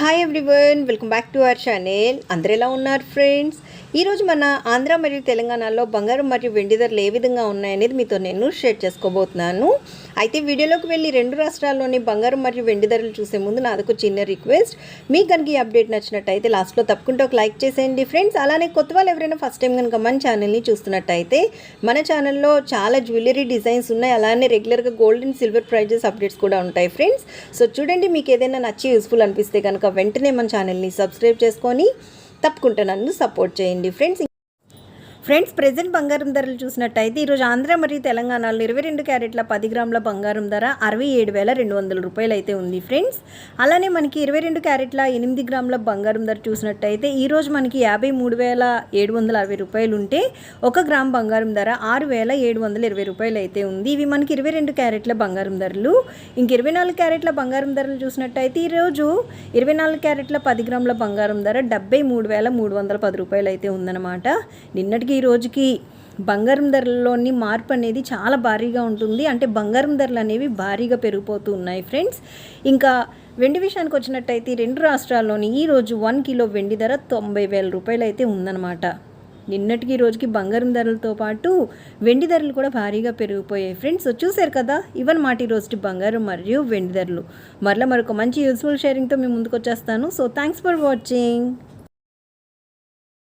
Hi everyone welcome back to our channel అందరు ఎలా ఉన్నారు ఫ్రెండ్స్ ఈరోజు మన ఆంధ్ర మరియు తెలంగాణలో బంగారం మరియు వెండి ధరలు ఏ విధంగా ఉన్నాయనేది మీతో నేను షేర్ చేసుకోబోతున్నాను. అయితే వీడియోలోకి వెళ్ళి రెండు రాష్ట్రాల్లోని బంగారం మరియు వెండి ధరలు చూసే ముందు నాదొక చిన్న రిక్వెస్ట్ మీకు కనుక ఈ అప్డేట్ నచ్చినట్టయితే లాస్ట్లో తప్పకుండా ఒక లైక్ చేసేయండి ఫ్రెండ్స్ అలానే కొత్త వాళ్ళు ఎవరైనా ఫస్ట్ టైం కనుక మన ఛానల్ని చూస్తున్నట్టయితే మన ఛానల్లో చాలా జ్యువెలరీ డిజైన్స్ ఉన్నాయి. అలానే రెగ్యులర్గా gold and silver prices updates కూడా ఉంటాయి ఫ్రెండ్స్ సో చూడండి మీకు ఏదైనా నచ్చి యూస్ఫుల్ అనిపిస్తే కనుక వెంటనే మన ఛానల్ని సబ్స్క్రైబ్ చేసుకొని తప్పకుండా నన్ను సపోర్ట్ చేయండి. ఫ్రెండ్స్ ఫ్రెండ్స్ ప్రజెంట్ బంగారం ధరలు చూసినట్టయితే ఈరోజు ఆంధ్ర మరియు తెలంగాణలో ఇరవై రెండు క్యారెట్ల పది గ్రాముల బంగారం ధర అరవై ఏడు వేల రెండు వందల రూపాయలు అయితే ఉంది ఫ్రెండ్స్. అలానే మనకి ఇరవై రెండు క్యారెట్ల ఎనిమిది గ్రాముల బంగారం ధర చూసినట్టయితే ఈరోజు మనకి యాభై మూడు వేల ఏడు వందల అరవై రూపాయలు ఉంటే ఒక గ్రామ్ బంగారం ధర ఆరు వేల ఏడు వందల ఇరవై రూపాయలు అయితే ఉంది. ఇవి మనకి ఇరవై రెండు క్యారెట్ల బంగారం ధరలు. ఇంక ఇరవై నాలుగు క్యారెట్ల బంగారం ధరలు చూసినట్టయితే ఈరోజు ఇరవై నాలుగు క్యారెట్ల పది గ్రాముల బంగారం ధర డెబ్బై మూడు వేల మూడు వందల పది రూపాయలు అయితే ఉందన్నమాట. నిన్నటికి ఈ రోజుకి బంగారం ధరల్లోని మార్పు అనేది చాలా భారీగా ఉంటుంది. అంటే బంగారం ధరలు అనేవి భారీగా పెరిగిపోతూ ఉన్నాయి ఫ్రెండ్స్. ఇంకా వెండి విషయానికి వచ్చినట్టయితే రెండు రాష్ట్రాల్లోని ఈరోజు వన్ కిలో వెండి ధర తొంభై వేల రూపాయలు అయితే ఉందన్నమాట. నిన్నటికి రోజుకి బంగారం ధరలతో పాటు వెండి ధరలు కూడా భారీగా పెరిగిపోయాయి ఫ్రెండ్స్. చూశారు కదా ఇవన్ మాటి రోజుకి బంగారం మరియు వెండి ధరలు. మరలా మరొక మంచి యూస్ఫుల్ షేరింగ్తో మేము ముందుకు వచ్చేస్తాను. So thanks for watching